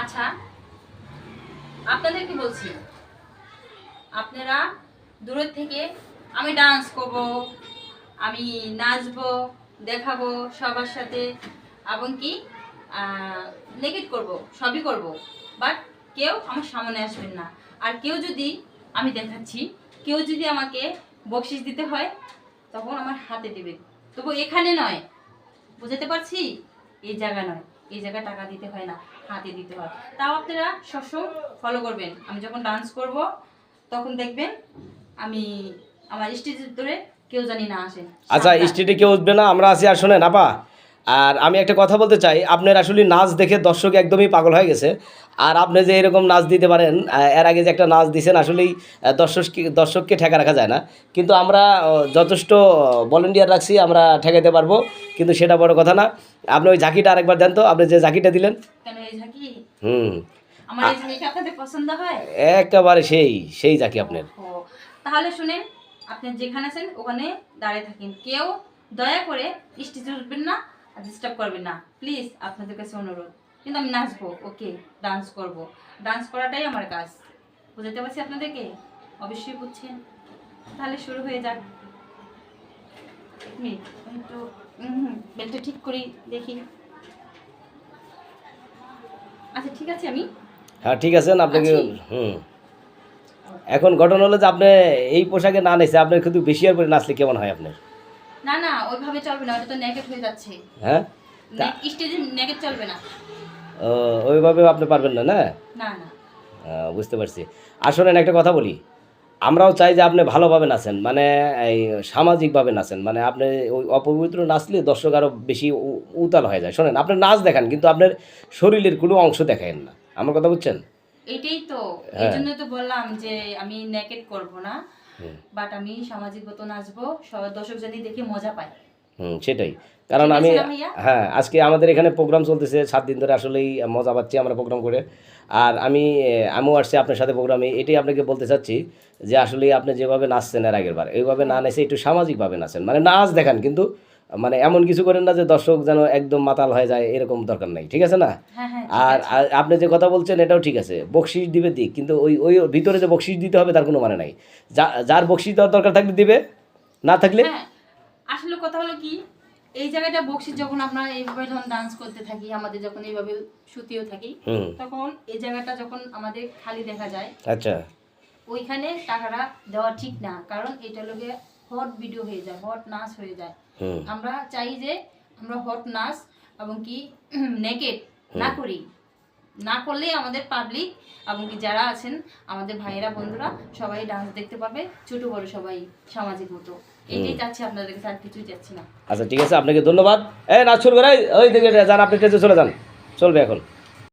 আচ্ছা আপনাদেরকে বলছি, আপনারা দূরের থেকে আমি ডান্স করব, আমি নাচবো, দেখাবো সবার সাথে, এবং কি নেগেট করব, সবই করব। বাট কেউ আমার সামনে আসবেন না। আর কেউ যদি আমি দেখাচ্ছি, কেউ যদি আমাকে বকশিস দিতে হয়, তখন আমার হাতে দেবে তবু এখানে নয়। বুঝাতে পারছি? এই জায়গা নয়। এই জায়গায় টাকা দিতে হয় না হাতে দিতে হয়। তাও আপনারা সবসময় ফলো করবেন। আমি যখন ডান্স করব তখন দেখবেন আমি আমার স্টেজের ধরে কেউ জানি না আসে। আচ্ছা স্টেজে কেউ উঠবে না আমরা আসি আর শোনেন আপা। আর আমি একটা কথা বলতে চাই আপনার আসলে নাচ দেখে দর্শক একদমই পাগল হয়ে গেছে। আর আপনি যে এরকম নাচ দিতে পারেন এর আগে যে একটা নাচ দিছেন আসলেই আহ, দর্শককে দর্শককে ঠেকা রাখা যায় না। কিন্তু আমরা যথেষ্ট ভলেন্টিয়ার রাখছি আমরা ঠেকাইতে পারব কিন্তু সেটা বড় কথা না। আপনি ওই ঝাঁকিটা আরেকবার দেন তো আপনি যে ঝাঁকিটা দিলেন। হুম। একেবারে সেই সেই ঝাঁকি আপনার। তাহলে শুনেন আপনি যেখানে আছেন ওখানে দাঁড়িয়ে থাকেন। কেউ দয়া করে স্টেজে উঠবেন না ডিস্টার্ব করবেন না। প্লিজ আপনাদের কাছে অনুরোধ। কিন্তু আমি নাচবো ওকে ডান্স করব। ডান্স করাটাই আমার কাজ। বুঝাতে পারছি আপনাদেরকে? অবশ্যই বুঝছেন। তাহলে শুরু হয়ে যাক। মিনিট, একটু বেলটা ঠিক করি দেখি। আচ্ছা ঠিক আছে আমি? হ্যাঁ ঠিক আছে আপনাকে হুম। এখন ঘটনা হলো যে আপনি এই পোশাকে না নেছে আপনার কিন্তু বেশি আর করে নাচলে কেমন হয় আপনার? না না ওইভাবে চলবে না ওটা তো হয়ে যাচ্ছে। হ্যাঁ? স্টেজে চলবে না। ও, ওইভাবে আপনি পারবেন না না? না না। বুঝতে পারছি। আসলে একটা কথা বলি। আমরাও চাই যে আপনি ভালোভাবে নাচেন মানে এই সামাজিকভাবে নাচেন মানে আপনি ওই অপবিত্র নাচলে দর্শক আরও বেশি উতাল হয়ে যায়। শোনেন আপনার নাচ দেখান কিন্তু আপনার শরীরের কোনো অংশ দেখায়েন না। আমার কথা বুঝছেন? এটাই তো এই হ্যাঁ। জন্য তো বললাম যে আমি নেকেট করব না। বাট আমি সামাজিক মতো নাচবো দর্শক জানি দেখে মজা পায়। হুম সেটাই। কারণ আমি? হ্যাঁ আজকে আমাদের এখানে প্রোগ্রাম চলতেছে সাত দিন ধরে আসলেই মজা পাচ্ছি আমরা প্রোগ্রাম করে। আর আমি আমিও আসছি আপনার সাথে প্রোগ্রামে। এটাই আপনাকে বলতে চাচ্ছি যে আসলে আপনি যেভাবে নাচছেন এর আগের বার এইভাবে না নেচে একটু সামাজিকভাবে নাচেন। মানে নাচ দেখান কিন্তু মানে এমন কিছু করেন না যে দর্শক যেন একদম মাতাল হয়ে যায় এরকম দরকার নাই। ঠিক আছে না? হ্যাঁ হ্যাঁ আর আপনি যে কথা বলছেন এটাও ঠিক আছে। বকশিস দিবে দিক কিন্তু ওই ওই ভিতরে যে বকশিস দিতে হবে তার কোনো মানে নাই। যার বকশিস দেওয়ার দরকার থাকলে দিবে না থাকলে? হ্যাঁ আসলে কথা হলো কি এই জায়গাটা বক্সি যখন আমরা এইভাবে যখন ডান্স করতে থাকি আমাদের যখন এইভাবে শুতেও থাকি তখন এই জায়গাটা যখন আমাদের খালি দেখা যায় আচ্ছা। ওইখানে টাকাটা দেওয়া ঠিক না। কারণ এটা লোকে হট ভিডিও হয়ে যায় হট নাচ হয়ে যায়। আমরা চাই যে আমরা হট নাচ এবং কি নেকেট না করি। না করলেই আমাদের পাবলিক এবং কি যারা আছেন আমাদের ভাইয়েরা বন্ধুরা সবাই ডান্স দেখতে পাবে ছোট বড় সবাই সামাজিক মতো। এটাই চাচ্ছি আপনাদের কাছে আর কিছুই চাচ্ছি না। আচ্ছা ঠিক আছে আপনাকে ধন্যবাদ। এই নাচ শুরু করে ওই দিকে যান আপনি স্টেজে চলে যান। চলবে এখন।